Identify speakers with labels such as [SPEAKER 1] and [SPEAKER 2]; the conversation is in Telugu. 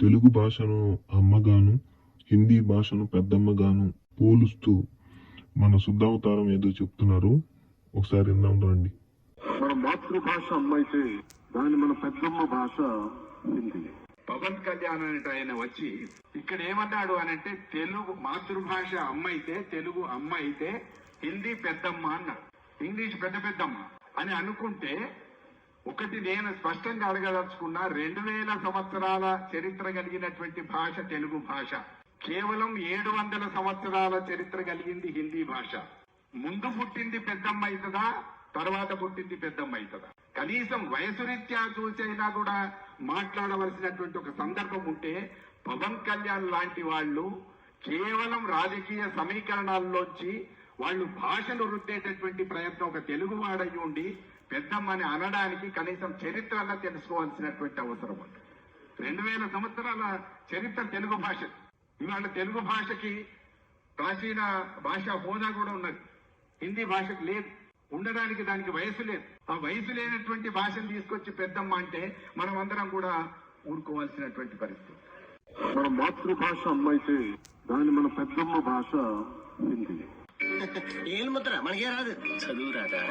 [SPEAKER 1] తెలుగు భాషను అమ్మగాను హిందీ భాషను పెద్దమ్మగాను పోలుస్తూ మన శుద్ధావతారం ఏదో చెప్తున్నారు. ఒకసారి విందాం రండి.
[SPEAKER 2] మన మాతృభాష అమ్మ అయితే దాని మన పెద్దమ్మ భాష హిందీ.
[SPEAKER 3] పవన్ కళ్యాణ్ అనేట ఆయన వచ్చి ఇక్కడ ఏమన్నాడు అని అంటే తెలుగు మాతృభాష అమ్మ అయితే తెలుగు అమ్మ అయితే హిందీ పెద్దమ్మ అన్నాడు. ఇంగ్లీష్ పెద్ద పెద్దమ్మ అని అనుకుంటే ఒకటి నేను స్పష్టంగా అడగదలుచుకున్నా రెండు వేల సంవత్సరాల చరిత్ర కలిగినటువంటి భాష తెలుగు భాష. కేవలం ఏడు వందల సంవత్సరాల చరిత్ర కలిగింది హిందీ భాష. ముందు పుట్టింది పెద్దమ్మ అవుతుందా తర్వాత పుట్టింది పెద్దమ్మ అవుతుందా కనీసం వయసు రీత్యా చూసైనా కూడా మాట్లాడవలసినటువంటి ఒక సందర్భం ఉంటే పవన్ కళ్యాణ్ లాంటి వాళ్ళు కేవలం రాజకీయ సమీకరణాల్లోంచి వాళ్ళు భాషను రుద్దేటటువంటి ప్రయత్నం ఒక తెలుగువాడై ఉండి పెద్దమ్మని అనడానికి కనీసం చరిత్రగా తెలుసుకోవాల్సినటువంటి అవసరం ఉంది. రెండు వేల సంవత్సరాల చరిత్ర తెలుగు భాష. ఇవాళ తెలుగు భాషకి ప్రాచీన భాష హోదా కూడా ఉన్నది. హిందీ భాషకు లేదు. ఉండడానికి దానికి వయసు లేదు. ఆ వయసు లేనటువంటి భాషను తీసుకొచ్చి పెద్దమ్మ అంటే మనం అందరం కూడా ఊరుకోవాల్సినటువంటి పరిస్థితి.
[SPEAKER 2] మన మాతృభాష అమ్మ అయితే దాని మన పెద్దమ్మ భాష హిందీ.
[SPEAKER 4] ఏలు ముద్ర? మనకే రాదు? చదువు రాదా?